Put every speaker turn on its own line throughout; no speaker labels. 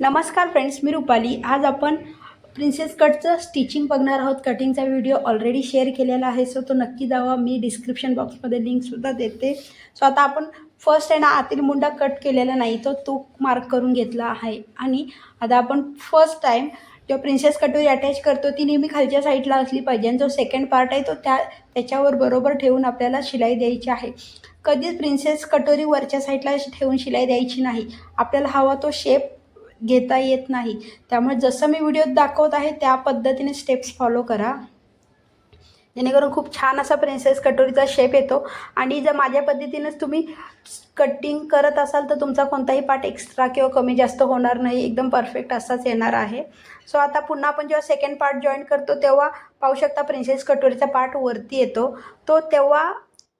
नमस्कार फ्रेंड्स मी रुपाली. आज आपण प्रिन्सेस कटचं स्टिचिंग बघणार आहोत. कटिंगचा व्हिडिओ ऑलरेडी शेअर केलेला आहे सो तो नक्की जावा मी डिस्क्रिप्शन बॉक्समध्ये लिंकसुद्धा देते. सो आता आपण फर्स्ट आहे ना आतील मुंडा कट केलेला नाही तो तो मार्क करून घेतला आहे. आणि आता आपण फर्स्ट टाईम जो प्रिन्सेस कटोरी अटॅच करतो ती नेहमी खालच्या साईडला असली पाहिजे. आणि जो सेकंड पार्ट आहे तो त्या त्याच्यावर बरोबर ठेवून आपल्याला शिलाई द्यायची आहे. कधीच प्रिन्सेस कटोरी वरच्या साईडला ठेवून शिलाई द्यायची नाही. आपल्याला हवा तो शेप घेता येत नाही. त्यामुळे जसं मी व्हिडिओत दाखवत आहे त्या पद्धतीने स्टेप्स फॉलो करा. जेणेकरून खूप छान असा प्रिन्सेस कटोरीचा शेप येतो. आणि जर माझ्या पद्धतीनेच तुम्ही कटिंग करत असाल तर तुमचा कोणताही पार्ट एक्स्ट्रा किंवा कमी जास्त होणार नाही. एकदम परफेक्ट असाच येणार आहे. सो आता पुन्हा आपण जेव्हा सेकंड पार्ट जॉईन करतो तेव्हा पाहू शकता प्रिन्सेस कटोरीचा पार्ट वरती येतो. तो तेव्हा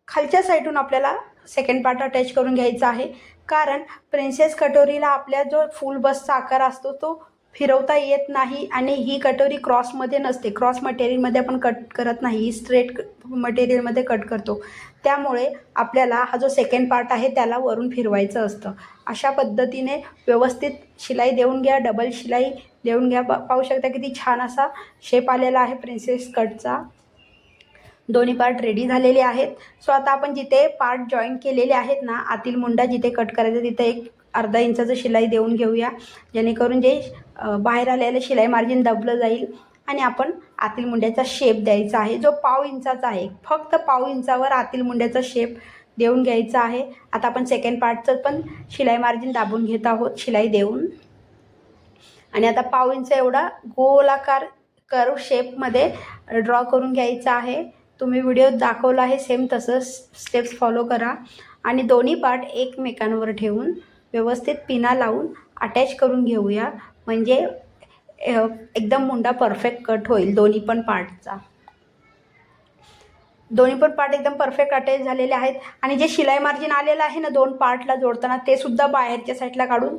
खालच्या साईडून आपल्याला सेकंड पार्ट अटॅच करून घ्यायचा आहे. कारण प्रिन्सेस कटोरीला आपल्या जो फुल बसचा आकार असतो तो फिरवता येत नाही आणि ही कटोरी क्रॉसमध्ये नसते. क्रॉस मटेरियलमध्ये आपण कट करत नाही. ही स्ट्रेट मटेरियलमध्ये कट करतो. त्यामुळे आपल्याला हा जो सेकंड पार्ट आहे त्याला वरून फिरवायचं असतं. अशा पद्धतीने व्यवस्थित शिलाई देऊन घ्या. डबल शिलाई देऊन घ्या. पाहू शकता किती छान असा शेप आलेला आहे प्रिन्सेस कटचा दोन्ही पार्ट रेडी झालेले आहेत. सो आता आपण जिथे पार्ट जॉईन केलेले आहेत ना आतील मुंडा जिथे कट करायचा तिथे एक अर्धा इंचाचं शिलाई देऊन घेऊया. जेणेकरून जे बाहेर आलेलं शिलाई मार्जिन दबलं जाईल आणि आपण आतील मुंड्याचा शेप द्यायचा आहे. जो पाव इंचाचा आहे फक्त पाव इंचावर आतील मुंड्याचा शेप देऊन घ्यायचा आहे. आता आपण सेकंड पार्टचं पण शिलाई मार्जिन दाबून घेत आहोत शिलाई देऊन. आणि आता पाव इंच एवढा गोलाकार कर्व शेपमध्ये ड्रॉ करून घ्यायचा आहे. तुम्ही व्हिडिओ दाखवला आहे सेम तसं स्टेप्स फॉलो करा. आणि दोन्ही पार्ट एकमेकांवर ठेवून व्यवस्थित पिना लावून अटॅच करून घेऊया. म्हणजे एकदम मुंडा परफेक्ट कट होईल दोन्ही पण पार्टचा दोन्ही पण पार्ट एकदम परफेक्ट अटॅच झालेले आहेत. आणि जे शिलाई मार्जिन आलेलं आहे ना दोन पार्टला जोडताना ते सुद्धा बाहेरच्या साईडला काढून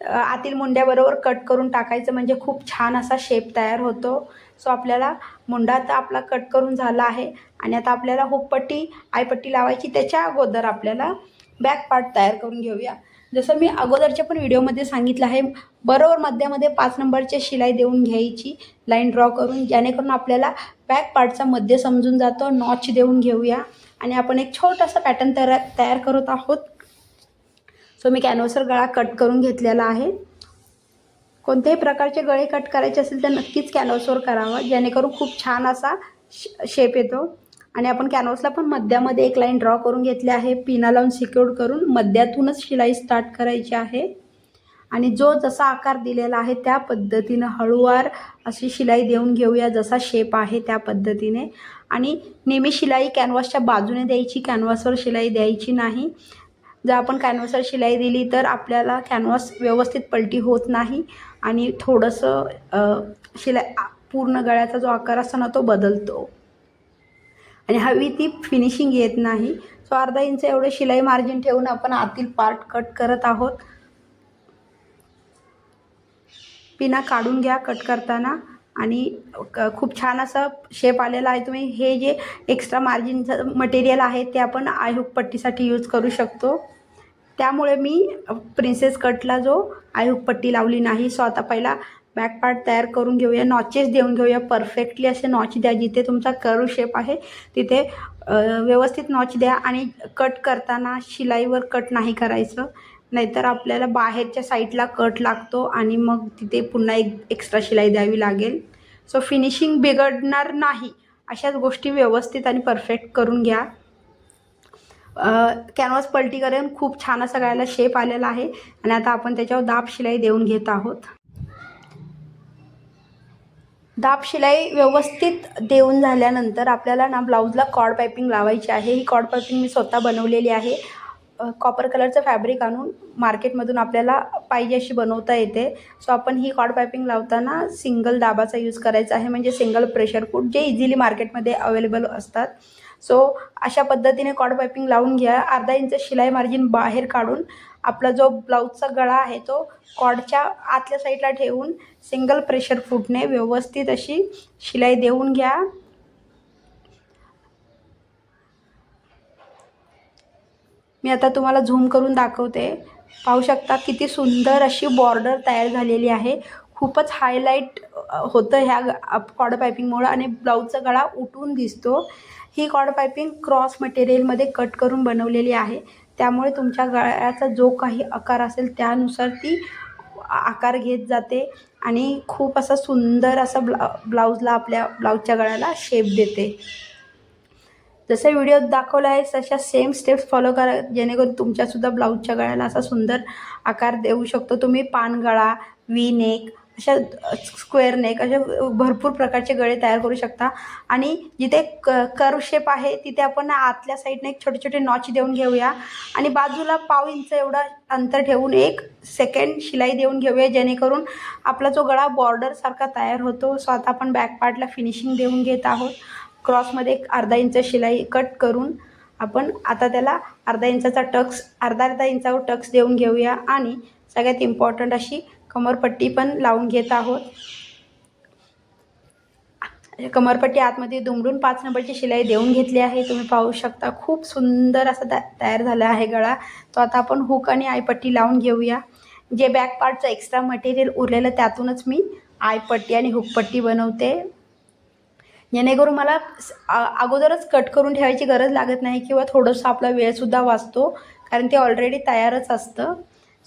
आतील मुंड्याबरोबर कट करून टाकायचं म्हणजे खूप छान असा शेप तयार होतो. सो आपल्याला मुंडा आता आपला कट करून झाला आहे आणि आता आपल्याला हुकपट्टी आयपट्टी लावायची त्याच्या अगोदर आपल्याला बॅक पार्ट तयार करून घेऊया. जसं मी अगोदरच्या पण व्हिडिओमध्ये सांगितलं आहे बरोबर मध्यामध्ये पाच नंबरची शिलाई देऊन घ्यायची लाईन ड्रॉ करून जेणेकरून आपल्याला बॅक पार्टचा मध्य समजून जातो नॉच देऊन घेऊया. आणि आपण एक छोटासा पॅटर्न तयार तयार करत आहोत. सो मी कॅनव्हसवर गळा कट करून घेतलेला आहे. कोणत्याही प्रकारचे गळे कट करायचे असेल तर नक्कीच कॅनव्हसवर करावं. जेणेकरून खूप छान असा शेप येतो. आणि आपण कॅनव्हसला पण मध्यामध्ये एक लाईन ड्रॉ करून घेतली आहे. पिना लावून सिक्युअर करून मध्यातूनच शिलाई स्टार्ट करायची आहे. आणि जो जसा आकार दिलेला आहे त्या पद्धतीनं हळूवार अशी शिलाई देऊन घेऊया जसा शेप आहे त्या पद्धतीने. आणि नेहमी शिलाई कॅनव्हासच्या बाजूने द्यायची कॅनव्हासवर शिलाई द्यायची नाही. जर आपण कॅनव्हासवर शिलाई दिली तर आपल्याला कॅनव्हास व्यवस्थित पलटी होत नाही आणि थोडंसं अ, शिलाई पूर्ण गळ्याचा जो आकार असतो ना तो बदलतो. आणि हवी ती फिनिशिंग येत नाही. सो अर्धा इंच एवढं शिलाई मार्जिन ठेवून आपण आतील पार्ट कट करत आहोत. पिना काढून घ्या कट करताना. आणि क- खूप छान असं शेप आलेला आहे तुम्ही. हे जे एक्स्ट्रा मार्जिनचं मटेरियल आहे ते आपण आयहुक पट्टीसाठी यूज करू शकतो. त्यामुळे मी प्रिन्सेस कटला जो आयहुक पट्टी लावली नाही सो आता पहिला बॅक पार्ट तयार करून घेऊया. नॉचेस देऊन घेऊया. परफेक्टली असे नॉच द्या. जिथे तुमचा करू शेप आहे तिथे व्यवस्थित नॉच द्या आणि कट करताना शिलाईवर कट नाही करायचं. नाहीतर आपल्याला बाहेरच्या साईडला कट लागतो आणि मग तिथे पुन्हा एक एक्स्ट्रा शिलाई द्यावी लागेल. सो फिनिशिंग बिघडणार नाही. अशाच गोष्टी व्यवस्थित आणि परफेक्ट करून घ्या. कॅनव्हास पलटी करून. खूप छान असा गळ्याला शेप आलेला आहे. आणि आता आपण त्याच्यावर दाब शिलाई देऊन घेत आहोत. दाब शिलाई व्यवस्थित देऊन झाल्यानंतर आपल्याला ना ब्लाऊजला कॉड पायपिंग लावायची आहे. ही कॉड पायपिंग मी स्वतः बनवलेली आहे. कॉपर कलरचं फॅब्रिक आणून मार्केटमधून आपल्याला पाहिजे अशी बनवता येते. सो आपण ही कॉड पायपिंग लावताना सिंगल दाबाचा यूज करायचा आहे. म्हणजे सिंगल प्रेशर कुट जे इझिली मार्केटमध्ये अवेलेबल असतात. सो अशा पद्धतीने कॉड पायपिंग लावून घ्या. अर्धा इंच शिलाई मार्जिन बाहेर काढून आपला जो ब्लाऊजचा गळा आहे तो कॉडच्या आतल्या साईडला ठेवून सिंगल प्रेशर फुटणे व्यवस्थित अशी शिलाई देऊन घ्या. मी आता तुम्हाला झूम करून दाखवते. पाहू शकता किती सुंदर अशी बॉर्डर तयार झालेली आहे. खूपच हायलाईट होतं ह्या कॉड पायपिंगमुळं आणि ब्लाऊजचा गळा उठून दिसतो. ही कॉड पायपिंग क्रॉस मटेरियलमध्ये कट करून बनवलेली आहे. त्यामुळे तुमच्या गळ्याचा जो काही आकार असेल त्यानुसार ती आकार घेत जाते आणि खूप असा सुंदर असा ब्ला ब्लाऊजला आपल्या ब्लाऊजच्या गळ्याला शेप देते. जसं व्हिडिओत दाखवला आहे तशा सेम स्टेप्स फॉलो करा जेणेकरून तुमच्यासुद्धा ब्लाऊजच्या गळ्याला असा सुंदर आकार देऊ शकतो. तुम्ही पानगळा वी नेक अशा स्क्वेअर नेक अशा भरपूर प्रकारचे गळे तयार करू शकता. आणि जिथे क कर्व शेप आहे तिथे आपण आतल्या साईडने एक छोटे छोटे नॉच देऊन घेऊया. आणि बाजूला पाव इंच एवढा अंतर ठेवून एक सेकंड शिलाई देऊन घेऊया जेणेकरून आपला जो गळा बॉर्डरसारखा तयार होतो. सो आता आपण बॅक पार्टला फिनिशिंग देऊन घेत आहोत. क्रॉसमध्ये एक अर्धा इंच शिलाई कट करून आपण आता त्याला अर्धा इंचाचा टक्स अर्धा अर्धा इंचावर टक्स देऊन घेऊया. आणि सगळ्यात इम्पॉर्टंट अशी कमरपट्टी पण लावून घेत आहोत. कमरपट्टी आतमध्ये दुमडून पाच नंबरची शिलाई देऊन घेतली आहे. तुम्ही पाहू शकता खूप सुंदर असा त्या तयार झाला आहे गळा. तो आता आपण हुक आणि आयपट्टी लावून घेऊया. जे बॅक पार्टचं एक्स्ट्रा मटेरियल उरलेलं त्यातूनच मी आयपट्टी आणि हुकपट्टी बनवते. जेणेकरून मला अगोदरच कट करून ठेवायची गरज लागत नाही किंवा थोडंसं आपला वेळसुद्धा वाचतो कारण ते ऑलरेडी तयारच असतं.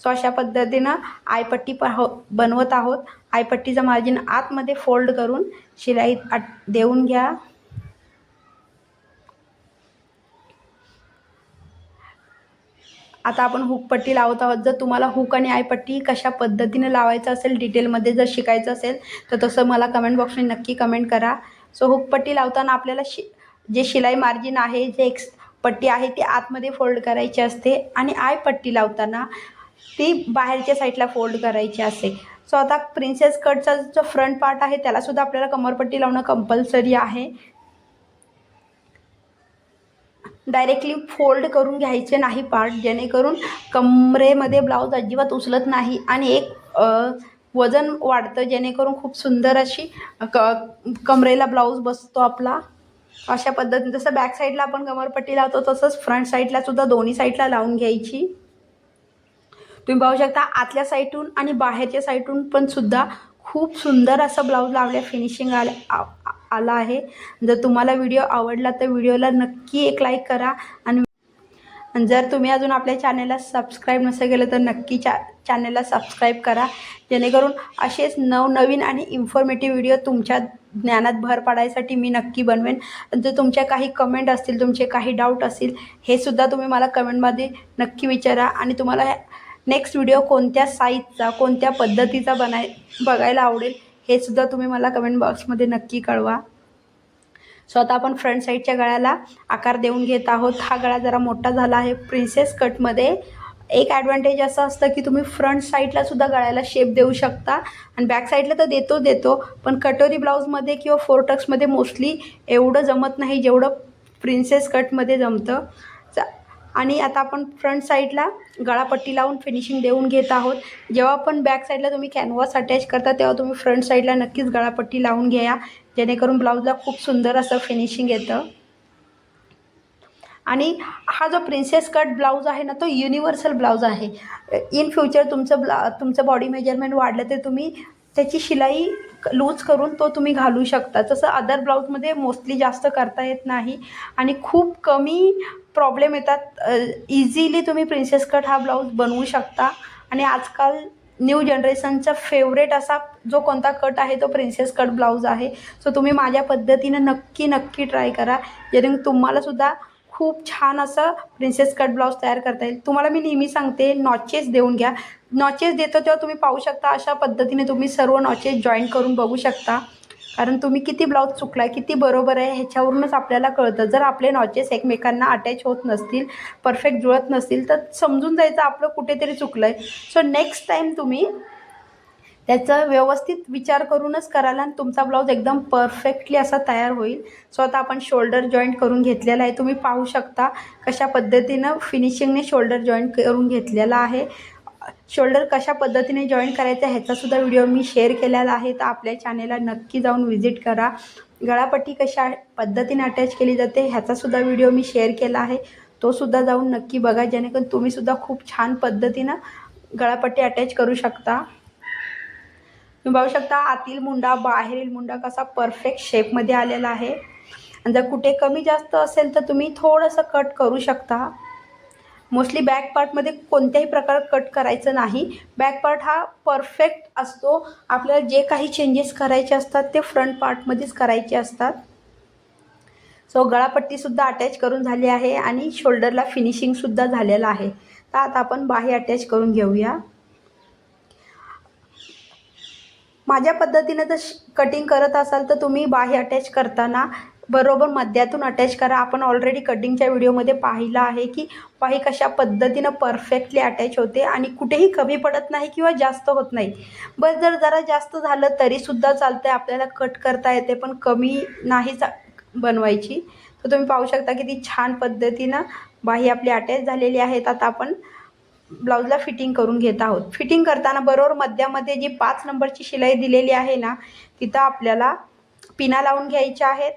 सो अशा पद्धतीनं आयपट्टी पाह बनवत आहोत. आयपट्टीचं मार्जिन आतमध्ये फोल्ड करून शिलाई आट देऊन घ्या. आता आपण हुकपट्टी लावत आहोत. जर तुम्हाला हुक आणि आयपट्टी कशा पद्धतीने लावायचं असेल डिटेलमध्ये जर शिकायचं असेल तर तसं मला कमेंट बॉक्समध्ये नक्की कमेंट करा. सो हुकपट्टी लावताना आपल्याला शि जे शिलाई मार्जिन आहे जे एक्स पट्टी आहे ती आतमध्ये फोल्ड करायची असते. आणि आयपट्टी लावताना ती बाहेरच्या साईडला फोल्ड करायची असते सो आता प्रिन्सेस कटचा जो फ्रंट पार्ट आहे त्यालासुद्धा आपल्याला कमरपट्टी लावणं कंपल्सरी आहे. डायरेक्टली फोल्ड करून घ्यायचे नाही पार्ट जेणेकरून कमरेमध्ये ब्लाऊज अजिबात उचलत नाही आणि एक वजन वाढतं जेणेकरून खूप सुंदर अशी क कमरेला ब्लाऊज बसतो आपला. अशा पद्धतीने जसं बॅक साईडला आपण कमरपट्टी लावतो तसंच फ्रंट साईडला सुद्धा दोन्ही साईडला लावून घ्यायची. तुम्ही पाहू शकता आतल्या साईडून आणि बाहेरच्या साईडून पण सुद्धा खूप सुंदर असं ब्लाऊज लावल्या फिनिशिंग आल्या आला आहे. जर तुम्हाला व्हिडिओ आवडला तर व्हिडिओला नक्की एक लाईक करा आणि जर तुम्ही अजून आपल्या चॅनलला सबस्क्राईब नसेल केलं तर नक्की चा चॅनलला सबस्क्राईब करा. जेणेकरून असेच नवनवीन आणि इन्फॉर्मेटिव्ह व्हिडिओ तुमच्या ज्ञानात भर पाडायसाठी मी नक्की बनवेन. जर तुमच्या काही कमेंट असतील तुमचे काही डाऊट असतील हे सुद्धा तुम्ही मला कमेंटमध्ये नक्की विचारा आणि तुम्हाला नेक्स्ट व्हिडिओ कोणत्या साईजचा कोणत्या पद्धतीचा बनाय बघायला आवडेल हे सुद्धा तुम्ही मला कमेंट बॉक्समध्ये नक्की कळवा. सो आता आपण फ्रंट साईडच्या गळ्याला आकार देऊन घेत आहोत. हा गळा जरा मोठा झाला आहे. प्रिन्सेस कटमध्ये एक ॲडव्हान्टेज असं असतं की तुम्ही फ्रंट साईडला सुद्धा गळ्याला शेप देऊ शकता. आणि बॅक साईडला तर देतो देतो. पण कटोरी ब्लाऊजमध्ये किंवा फोर टक्समध्ये मोस्टली एवढं जमत नाही जेवढं प्रिन्सेस कटमध्ये जमतं. आणि आता आपण फ्रंट साईडला गळापट्टी लावून फिनिशिंग देऊन घेत आहोत. जेव्हा पण बॅक साईडला तुम्ही कॅनव्हास अटॅच करता तेव्हा तुम्ही फ्रंट साईडला नक्कीच गळापट्टी लावून घ्या. जेणेकरून ब्लाऊजला खूप सुंदर असं फिनिशिंग येतं. आणि हा जो प्रिन्सेस कट ब्लाऊज आहे ना तो युनिव्हर्सल ब्लाऊज आहे. इन फ्युचर तुमचं ब्ला तुमचं बॉडी मेजरमेंट वाढलं तर तुम्ही त्याची शिलाई लूज करून तो तुम्ही घालू शकता. जसं अदर ब्लाऊजमध्ये मोस्टली जास्त करता येत नाही आणि खूप कमी प्रॉब्लेम येतात. इझिली तुम्ही प्रिन्सेस कट हा ब्लाऊज बनवू शकता. आणि आजकाल न्यू जनरेशनचा फेवरेट असा जो कोणता कट आहे तो प्रिन्सेस कट ब्लाऊज आहे. सो तुम्ही माझ्या पद्धतीनं नक्की नक्की ट्राय करा. जेणेकरून तुम्हालासुद्धा खूप छान असं प्रिन्सेस कट ब्लाऊज तयार करता येईल. तुम्हाला मी नेहमी सांगते नॉचेस देऊन घ्या. नॉचेस देतो तेव्हा तुम्ही पाहू शकता अशा पद्धतीने तुम्ही सर्व नॉचेस जॉईन करून बघू शकता. कारण तुम्ही किती ब्लाऊज चुकला किती बरोबर आहे ह्याच्यावरूनच आपल्याला कळतं. जर आपले नॉचेस एकमेकांना अटॅच होत नसतील परफेक्ट जुळत नसतील तर समजून जायचं आपलं कुठेतरी चुकलं आहे सो नेक्स्ट टाईम तुम्ही त्याचा व्यवस्थित विचार करूनच कराल आणि तुमचा ब्लाऊज एकदम परफेक्टली असा तयार होईल. सो आता आपण शोल्डर जॉईंट करून घेतलेला आहे. तुम्ही पाहू शकता कशा पद्धतीनं फिनिशिंगने शोल्डर जॉईंट करून घेतलेला आहे. शोल्डर कशा पद्धतीने जॉईन करायचं ह्याचासुद्धा व्हिडिओ मी शेअर केलेला आहे. तर आपल्या चॅनेलला नक्की जाऊन व्हिजिट करा. गळापट्टी कशा पद्धतीने अटॅच केली जाते ह्याचासुद्धा व्हिडिओ मी शेअर केला आहे. तोसुद्धा जाऊन नक्की बघा. जेणेकरून तुम्हीसुद्धा खूप छान पद्धतीनं गळापट्टी अटॅच करू शकता. तुम्ही पाहू शकता आतील मुंडा बाहेरील मुंडा कसा परफेक्ट शेपमध्ये आलेला आहे. आणि जर कुठे कमी जास्त असेल तर तुम्ही थोडंसं कट करू शकता. मोस्टली बॅक पार्टमध्ये कोणत्याही प्रकार कट करायचं नाही. बॅक पार्ट हा परफेक्ट असतो. आपल्याला जे काही चेंजेस करायचे असतात ते फ्रंट पार्टमध्येच करायचे असतात. सो गळापट्टीसुद्धा अटॅच करून झाली आहे आणि शोल्डरला फिनिशिंगसुद्धा झालेलं आहे. तर आता आपण बाही अटॅच करून घेऊया. माझ्या पद्धतीनं जर कटिंग करत असाल तर तुम्ही बाही अटॅच करताना बरोबर मध्यातून अटॅच करा. आपण ऑलरेडी कटिंगच्या व्हिडिओमध्ये पाहिलं आहे की बाही कशा पद्धतीनं परफेक्टली अटॅच होते आणि कुठेही कमी पडत नाही किंवा जास्त होत नाही. बस जर जरा जास्त झालं तरीसुद्धा चालतं आहे आपल्याला कट करता येते पण कमी नाही चा बनवायची. तर तुम्ही पाहू शकता किती छान पद्धतीनं बाही आपली अटॅच झालेली आहेत आता आपण ब्लाऊजला फिटिंग करून घेत आहोत. फिटिंग करताना बरोबर मध्यामध्ये जी पाच नंबरची शिलाई दिलेली आहे ना तिथं आपल्याला पिना लावून घ्यायच्या आहेत.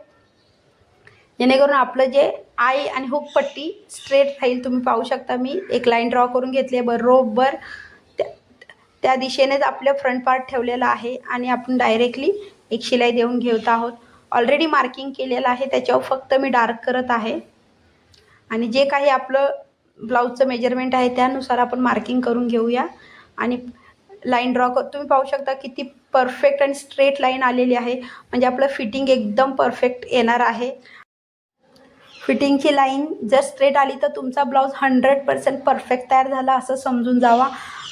जेणेकरून आपलं जे आई आणि हुक पट्टी स्ट्रेट राहील तुम्ही पाहू शकता मी. एक लाईन ड्रॉ करून घेतली आहे बरोबर. त्या त्या दिशेनेच आपलं फ्रंट पार्ट ठेवलेला आहे आणि आपण डायरेक्टली एक शिलाई देऊन घेत आहोत. ऑलरेडी मार्किंग केलेलं आहे त्याच्यावर फक्त मी डार्क करत आहे. आणि जे काही आपलं ब्लाऊजचं मेजरमेंट आहे त्यानुसार आपण मार्किंग करून घेऊया. आणि लाईन ड्रॉ कर तुम्ही पाहू शकता किती परफेक्ट आणि स्ट्रेट लाईन आलेली आहे. म्हणजे आपलं फिटिंग एकदम परफेक्ट येणार आहे. फिटिंगची लाईन जर स्ट्रेट आली तर तुमचा ब्लाऊज हंड्रेड पर्सेंट परफेक्ट तयार झाला असं समजून जावा.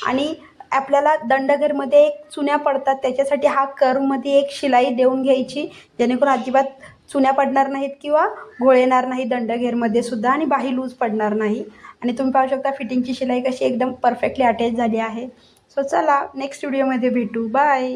आणि आपल्याला दंडघरमध्ये एक चुन्या पडतात त्याच्यासाठी हा कर्वमध्ये एक शिलाई देऊन घ्यायची. जेणेकरून अजिबात चुन्या पडणार नाहीत किंवा घोळेणार नाही दंडघेरमध्ये सुद्धा आणि बाही लूज पडणार नाही. आणि तुम्ही पाहू शकता फिटिंगची शिलाई कशी एकदम परफेक्टली अटॅच झाली आहे. सो चला नेक्स्ट व्हिडिओमध्ये भेटू. बाय